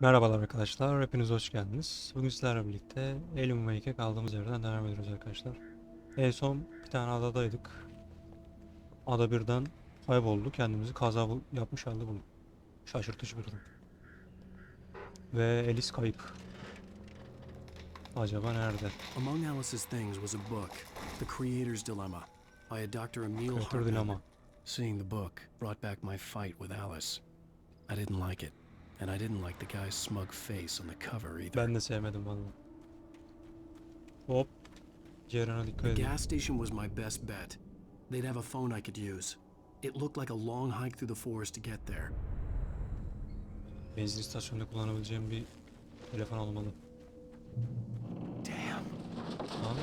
Merhabalar arkadaşlar, hepiniz hoş geldiniz. Bugün sizlerle birlikte Alien Wake'e kaldığımız yerden devam ediyoruz arkadaşlar. En son bir tane adadaydık. Ada birden kayboldu, kendimizi kaza yapmış halde bulduk. Şaşırtıcı bir durum. Ve Alice kayıp. Acaba nerede? Among Alice's things was a book, The Creator's Dilemma, by a Dr. Emil Hartman. Seeing the book brought back my fight with Alice. I didn't like it, and I didn't like the guy's smug face on the cover either. Ben de sevmedim valla. Hop. Ceren'e dikkat The edin. gas station was my best bet. They'd have a phone I could use. It looked like a long hike through the forest to get there. Benzin istasyonunda kullanabileceğim bir telefon olmalı. Damn. Lan.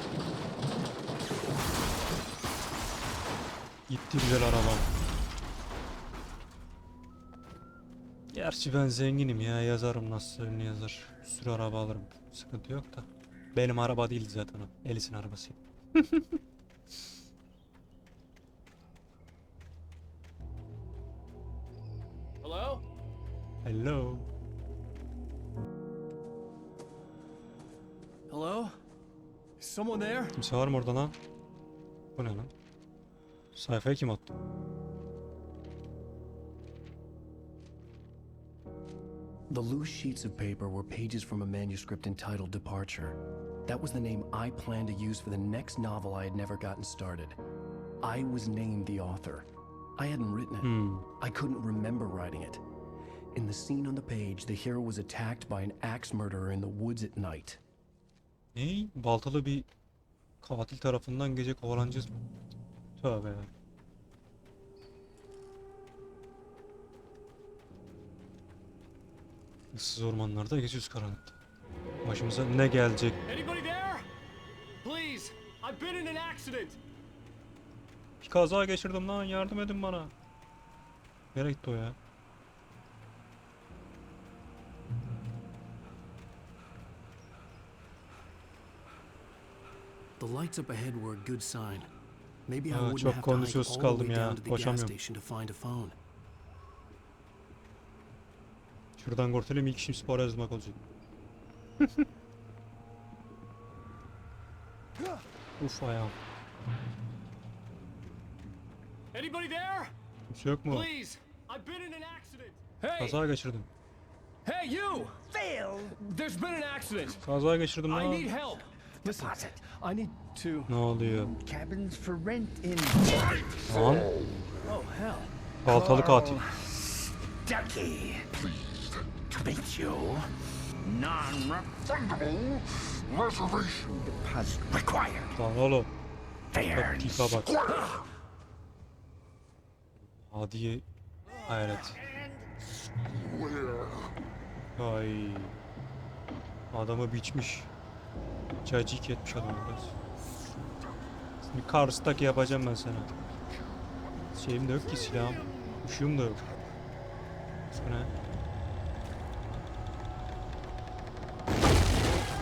Gitti güzel arabam. Gerçi ben zenginim ya yazarım nasıl ünlü yazar. Bir sürü araba alırım. Sıkıntı yok da. Benim araba değildi zaten o. Elis'in arabası. Hello? Hello. Hello? Is someone there? Kimse var mı orada lan? Bu ne lan? Sayfayı kim attı? The loose sheets of paper were pages from a manuscript entitled Departure. That was the name I planned to use for the next novel I had never gotten started. I was named the author. I hadn't written it. Hmm. I couldn't remember writing it. In the scene on the page, the hero was attacked by an axe murderer in the woods at night. Ney? Baltalı bir katil tarafından gece kovalanacağız. Tövbe ya. Issız ormanlarda geçiyoruz karanlıkta. Başımıza ne gelecek? Bir kaza geçirdim lan yardım edin bana. Nereye gitti o ya? The lights up ahead were a good sign. Maybe I wouldn't çok have to hike all the kaldım way ya. down to the gas Koşamıyorum. station to find a phone. Şuradan kurtulayım ilk işim spor yazmak olacak. Uf ayağım. Anybody there? Kimse yok mu? Please, I've been in an accident. Hey, Kaza geçirdim. hey, you! Fail. There's been an accident. Kaza geçirdim I lan. need help. Listen, I need to. Ne oluyor? cabins for rent in Lan Oh hell. baltalı katil. Ducky. Pleased meet you. Non-refundable reservation deposit required. Lan oğlum. Fair. Tipa bak. Hadi hayret. Ay. Adamı biçmiş. Cacık etmiş adamı biraz. Şimdi Kars'taki yapacağım ben sana. Şeyim de yok ki silahım. Işığım da yok. Bu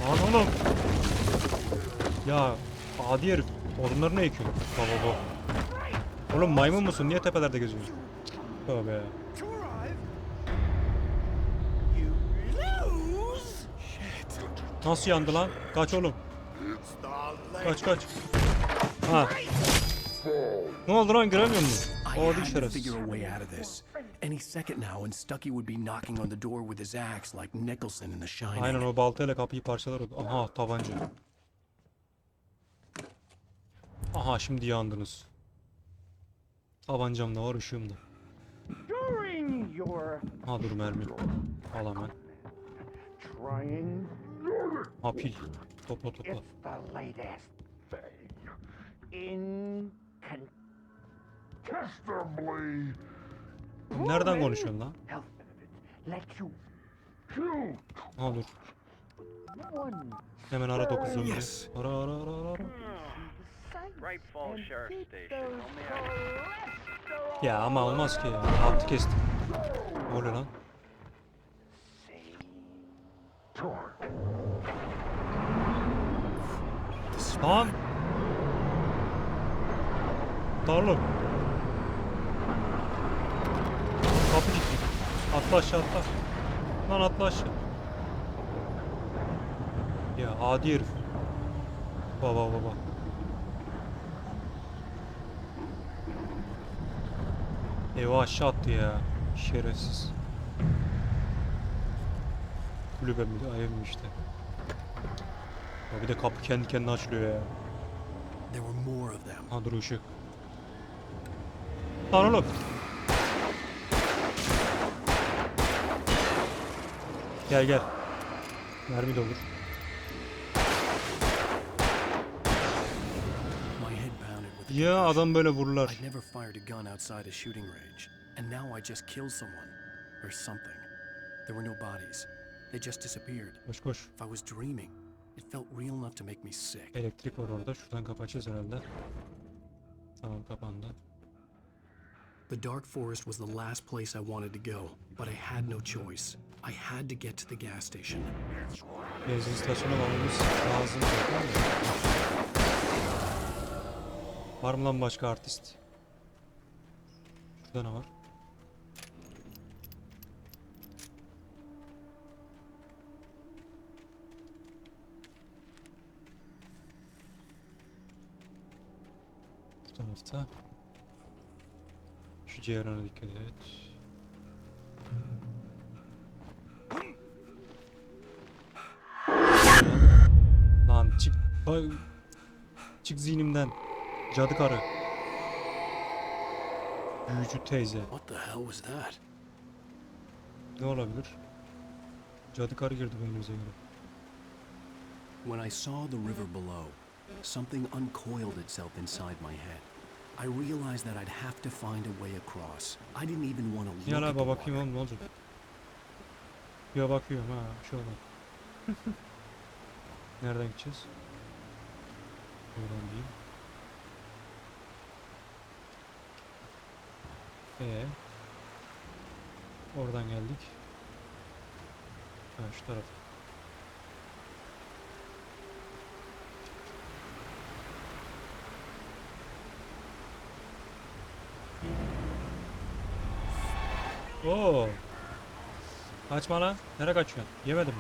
Lan oğlum. Ya adi herif. Odunları ne ekiyor? Baba baba. Oğlum maymun musun? Niye tepelerde geziyorsun? Tövbe. Nasıl yandı lan? Kaç oğlum. Kaç kaç. Ha. Ne oldu lan göremiyor musun? Orada had Any second now, and Stucky would be knocking on the door with his axe like Nicholson in The Shining. Aynen o baltayla kapıyı parçalar oldu. Aha tabanca. Aha şimdi yandınız. Tabancam da var ışığım da. During your Ha dur mermi. Al hemen. trying, Ha pil. Topla topla. it's the latest thing. Let you choose Ha dur. Hemen ara 911. Yes. Ara ara ara ara. Ya ama olmaz ki ya. Hattı kestim. Ne oluyor lan? Lan! Darlı. Kapı gitti. Atla aşağı atla. Lan atla aşağı. Ya adi herif. Baba baba. Evi aşağı attı ya. Şerefsiz. Kulübe mi? Ev mi işte? Ya bir de kapı kendi kendine açılıyor ya. There were more of them. Ha dur ışık. Lan oğlum. Gel gel. Mermi de olur. Ya adam böyle vururlar. I'd never fired a gun outside a shooting range, and now I just killed someone. Or something. There were no bodies. They just disappeared. Koş koş. If I was dreaming, it felt real enough to make me sick. Elektrik var orada. Şuradan kapatacağız herhalde. Tamam kapandı. The dark forest was the last place I wanted to go, but I had no choice. I had to get to the gas station. Benzin istasyonu almamız lazım. Var mı lan başka artist? Şurada ne var? Bu tarafta. Şu ciğerine dikkat et. Çık. Ay, Çık zihnimden. Cadı karı. Büyücü teyze. What the hell was that? Ne olabilir? Cadı karı girdi beynimize göre. When I saw the river below, something uncoiled itself inside my head. I realized that I'd have to find a way across. I didn't even want to look Ya at the bak bakayım oğlum ne olacak? Ya bakıyorum ha şu olan. Nereden gideceğiz? Diyeyim. Ee, oradan geldik. Ha şu taraf. Oo. Kaçma lan. Nereye kaçıyorsun? Yemedim?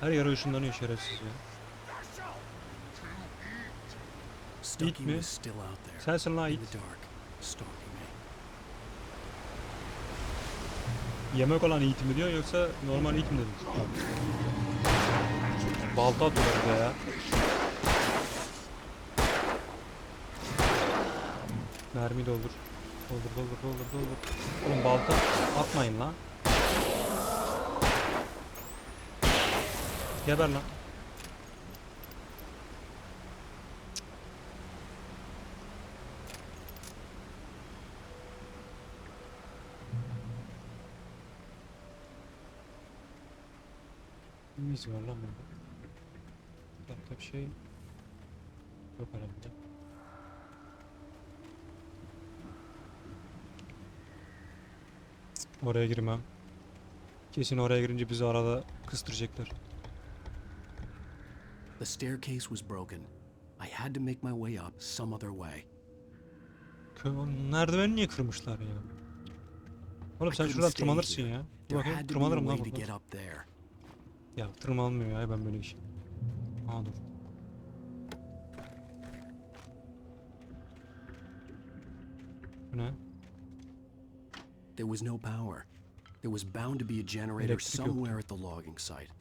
Her yere ışınlanıyor şerefsiz ya. Out there. Sensin lan in it. the dark, stalking me. Yemek olan it mi diyor yoksa normal it mi dedin? Balta atıyorlar bir de ya. Mermi de olur. Doldur doldur doldur doldur. Oğlum balta atmayın lan. Geber lan. Neyimiz var lan bunda? Kitapta bir şey yok herhalde. Oraya girmem. Kesin oraya girince bizi arada kıstıracaklar. The staircase was broken. I had to make my way up some other way. Merdiveni niye kırmışlar ya? Oğlum sen şuradan tırmanırsın ya. Bakayım tırmanırım lan buradan. Ya tırmanmıyor ya ben böyle iş. Aa dur. Bu ne? There was no power. There was bound to be a generator somewhere at the logging site.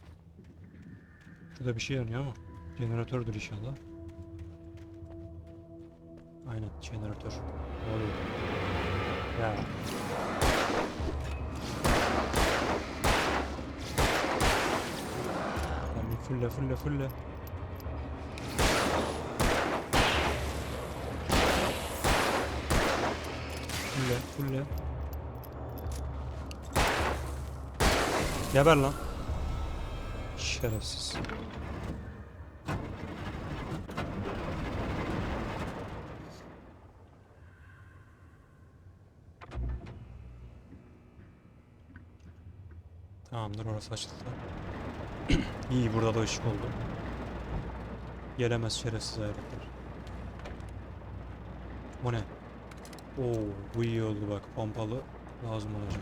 Şurada bir şey yanıyor ama. Jeneratördür inşallah. Aynen jeneratör. Ne oluyor? Ya. Lan bir fulle fulle fulle. Fulle fulle. Geber lan. Şerefsiz. Tamamdır orası açıldı. İyi burada da ışık oldu. Gelemez şerefsiz hayretler. Bu ne? Oo bu iyi oldu bak pompalı lazım olacak.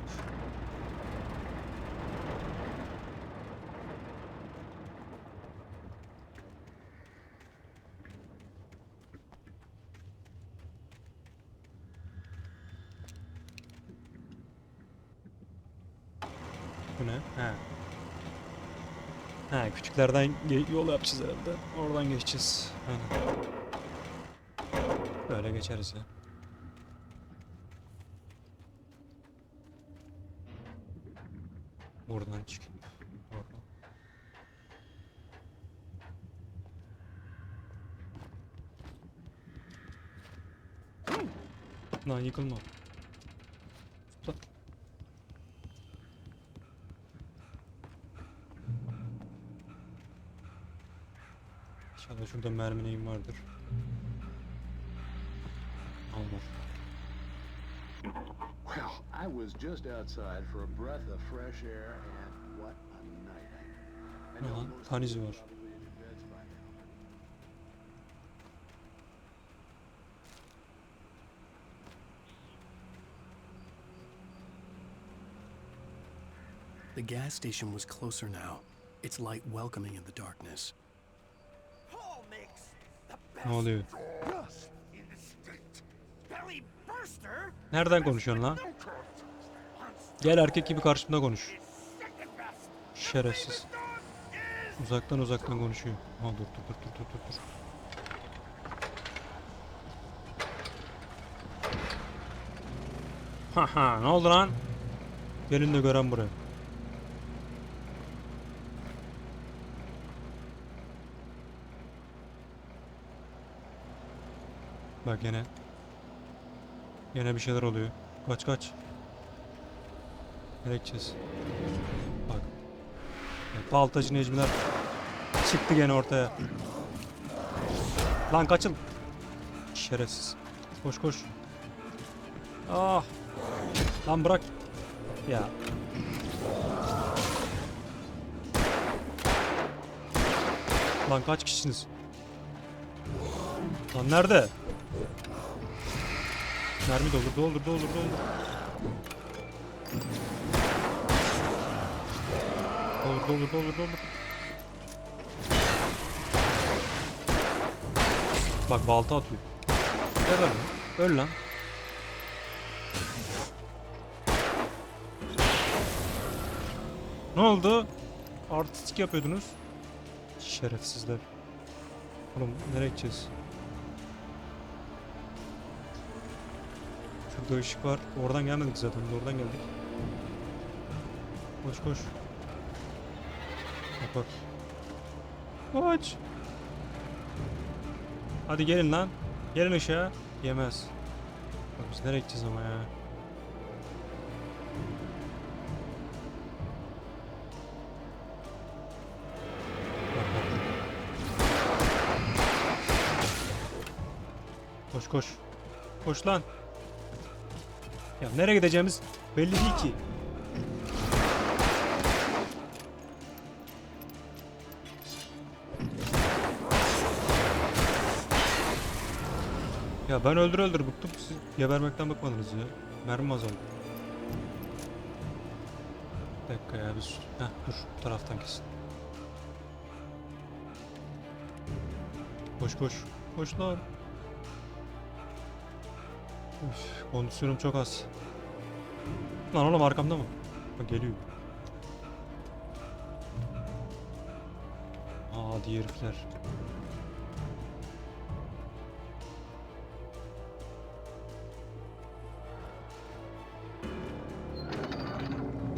Bu ne? He. He küçüklerden yol yapacağız herhalde. Oradan geçeceğiz. Aynen. Böyle geçeriz ya. Buradan çık. Oradan. Lan yıkılma. İnşallah şurada mermi neyim vardır. Allah. Well, I was just outside for a breath of fresh air, and what a night. I know Aha, most kan izi var. probably in your beds by now. The gas station was closer now, its light welcoming in the darkness. Ne oluyor? Nereden konuşuyorsun lan? Gel erkek gibi karşımda konuş. Şerefsiz. Uzaktan uzaktan konuşuyor. Ha dur dur dur dur dur. dur. Haha ne oldu lan? Gelin de gören buraya. Bak gene. Gene bir şeyler oluyor. Kaç kaç. Nereye? Bak. Ya, Baltacı Necmiler çıktı gene ortaya. Lan kaçın. Şerefsiz. Koş koş. Ah. Lan bırak. Ya. Lan kaç kişisiniz? Lan nerede? Mermi doldur, doldur, doldur, doldur. Doldur, doldur, doldur, doldur. Bak balta atıyor. Geber lan. Öl lan. Ne oldu? Artistik yapıyordunuz. Şerefsizler. Oğlum nereye gideceğiz? Şurada ışık var. Oradan gelmedik zaten. Oradan geldik. Koş koş. Bak bak. Koş. Hadi gelin lan. Gelin ışığa. Yemez. Bak biz nereye gideceğiz ama ya. Koş koş. Koş lan. Ya nereye gideceğimiz belli değil ki. Ya ben öldür öldür bıktım. Siz gebermekten bıkmadınız ya. Mermi azaldı. Bir dakika ya biz... Heh dur bu taraftan kesin. Koş koş. Koş lan. Üf, kondisyonum çok az. Lan oğlum arkamda mı? Bak geliyor. Diğer herifler.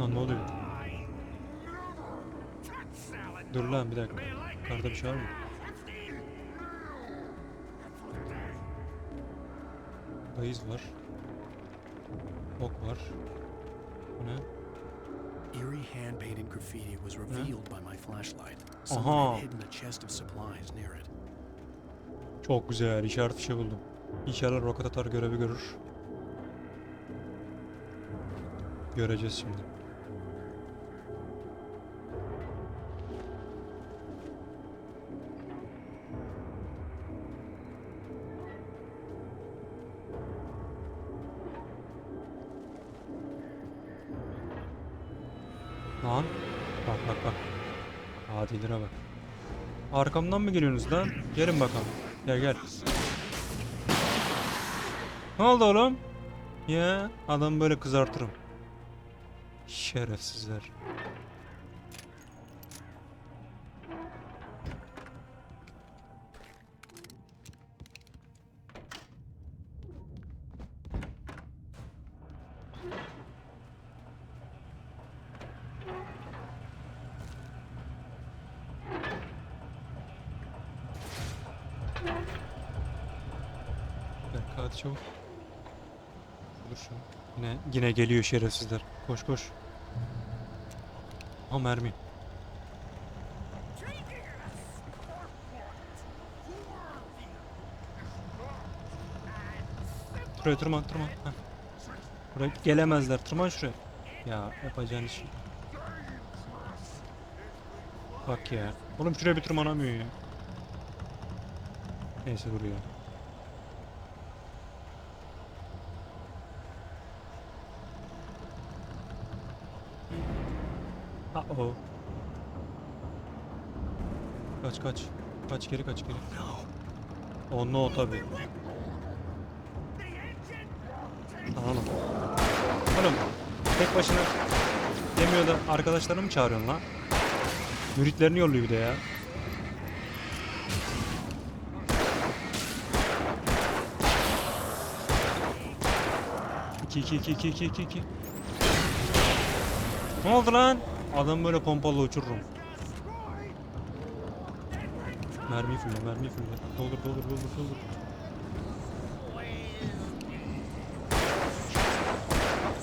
Lan ne oluyor? Dur lan bir dakika. Yukarıda bir şey var mı? Bayız var. Ok var. Bu ne? Eerie hand painted graffiti was revealed by my flashlight. Someone hidden a chest of supplies near it. Çok güzel. işaret fişe buldum. İnşallah roket atar görevi görür. Göreceğiz şimdi. Lan. Bak bak bak. Adilere bak. Arkamdan mı geliyorsunuz lan? Gelin bakalım. Gel gel. Ne oldu oğlum? Ya adam böyle kızartırım. Şerefsizler. Çabuk. Dur şu. Yine, yine geliyor şerefsizler. Koş koş. Ha mermi. Şuraya tırman tırman. Heh. Buraya gelemezler. Tırman şuraya. Ya yapacağın iş. Bak ya. Oğlum şuraya bir tırmanamıyor ya. Neyse dur ya. Uh oh. Kaç kaç. Kaç geri kaç geri. Oh no tabi. Lan oğlum. Tek başına demiyor da arkadaşlarını mı çağırıyorsun lan? Müritlerini yolluyor bir de ya. İki iki iki iki iki iki. Ne oldu lan? Adam böyle pompalı uçururum. Mermi fulle, mermi fulle. Doldur, doldur, doldur, doldur.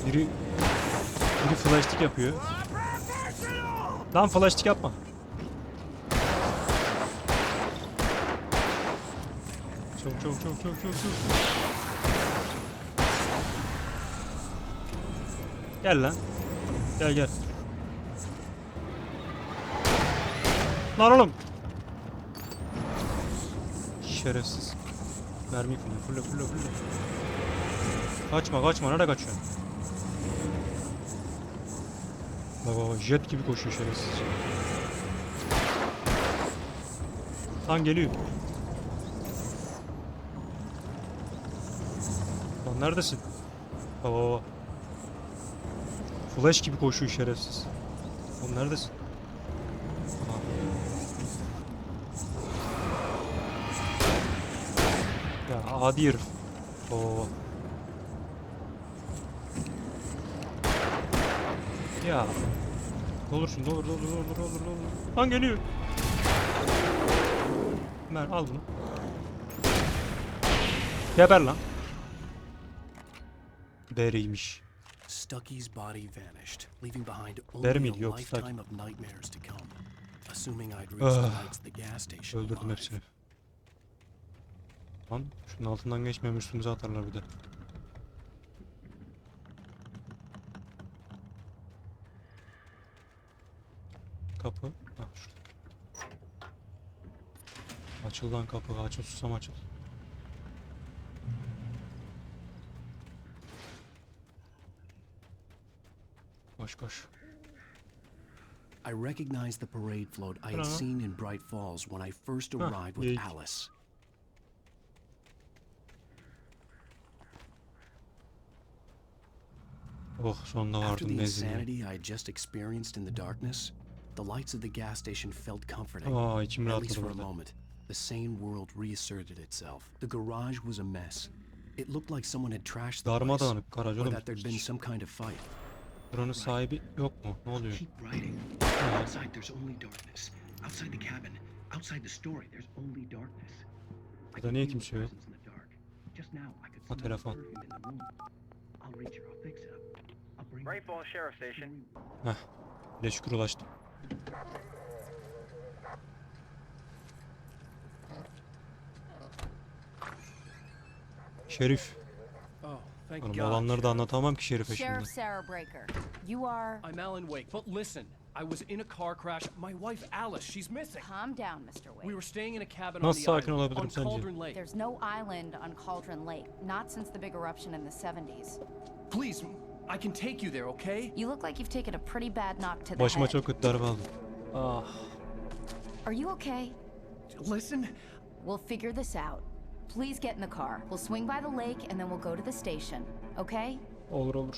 Biri, biri flashstick yapıyor. Lan flashstick yapma. Çabuk, çabuk, çabuk, çabuk, çabuk, çabuk. Gel lan. Gel gel. Lan oğlum. Şerefsiz. Mermi fulle fulle fulle fulle. Kaçma kaçma nereye kaçıyorsun? Bak bak, jet gibi koşuyor şerefsiz. Lan geliyor. Lan neredesin? Bak bak. Flash gibi koşuyor şerefsiz. Oğlum neredesin? Aha. Herif. Oo. Ya. Ne olur, ne olur, olur, olur, ne olur. Lan geliyor. Mer al bunu. Geber lan. Beriymiş. Stucky's body vanished, leaving behind only a lifetime of nightmares to come. Assuming I'd reached the at the gas station Öldürdüm hepsini. Lan şunun altından geçmem üstümüze atarlar bir de. Kapı. Ha şurada. Açıl lan kapı. Açıl susam açıl. Koş koş. I recognized the parade float I had seen in Bright Falls when I first arrived with. Alice. Oh sonunda After vardım the benzinliğe. insanity I had just experienced in the darkness, the lights of the gas station felt comforting. Oh, Aa içim At least rahatladı for a burada. moment. The sane world reasserted itself. The garage was a mess. It looked like someone had trashed the place, Darmadağınık garaj or oğlum. that there'd been some kind of fight. Buranın sahibi yok mu? Ne oluyor? Keep writing. Outside, there's only darkness. Outside the cabin, outside the story, there's only darkness. I Burada can niye feel kimse yok? presence in the dark. Just now, I could Ha, smell telefon. perfume in the room. I'll reach her. I'll fix it up. Great Falls Sheriff. Station. Heh. Bile şükür ulaştım. Şerif. Oh, Oğlum olanları da anlatamam ki Şerif'e şimdi. Sheriff Sarah Breaker. You are. I'm Alan Wake, but listen. I was in a car crash. My wife Alice, she's missing. Calm down, Mr. Wake. We were staying in a cabin Nasıl on the sakin island, olabilirim on sence? Cauldron Lake. There's no island on Cauldron Lake, not since the big eruption in the 70s. Please, I can take you there, okay? You look like you've taken a pretty bad knock to the Başıma head. çok kötü darbe aldım. Ah. Are you okay? Listen, We'll figure this out. Please get in the car. We'll swing by the lake and then we'll go to the station. Okay? Olur olur.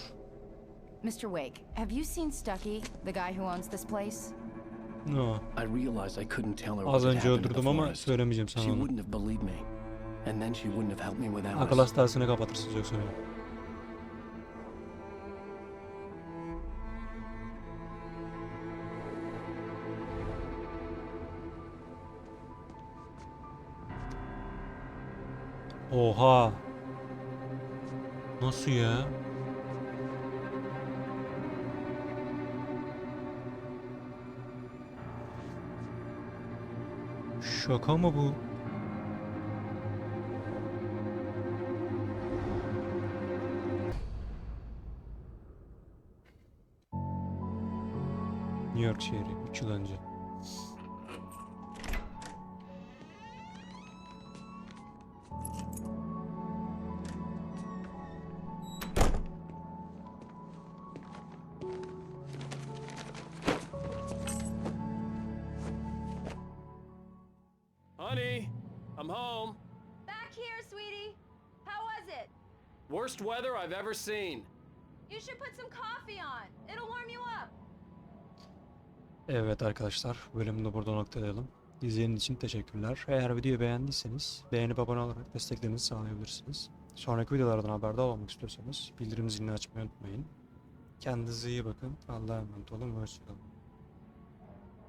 Mr. Wake, have you seen Stucky, the guy who owns this place? No. I realized I couldn't tell her Az what had önce happened in the öldürdüm ama forest. söylemeyeceğim She sana onu. wouldn't have believed me. And then she wouldn't have helped me with Akıl Alice. hastanesine kapatırsınız yoksa beni. Oha. Nasıl ya? Şaka mı bu? New York şehri 3 yıl önce. I'm home. Back here, sweetie. How was it? Worst weather I've ever seen. You should put some coffee on. It'll warm you up. Evet arkadaşlar bölümü de burada noktalayalım. İzlediğiniz için teşekkürler. Eğer videoyu beğendiyseniz beğenip abone olarak desteklerinizi sağlayabilirsiniz. Sonraki videolardan haberdar olmak istiyorsanız bildirim zilini açmayı unutmayın. Kendinize iyi bakın. Allah'a emanet olun hoşçakalın.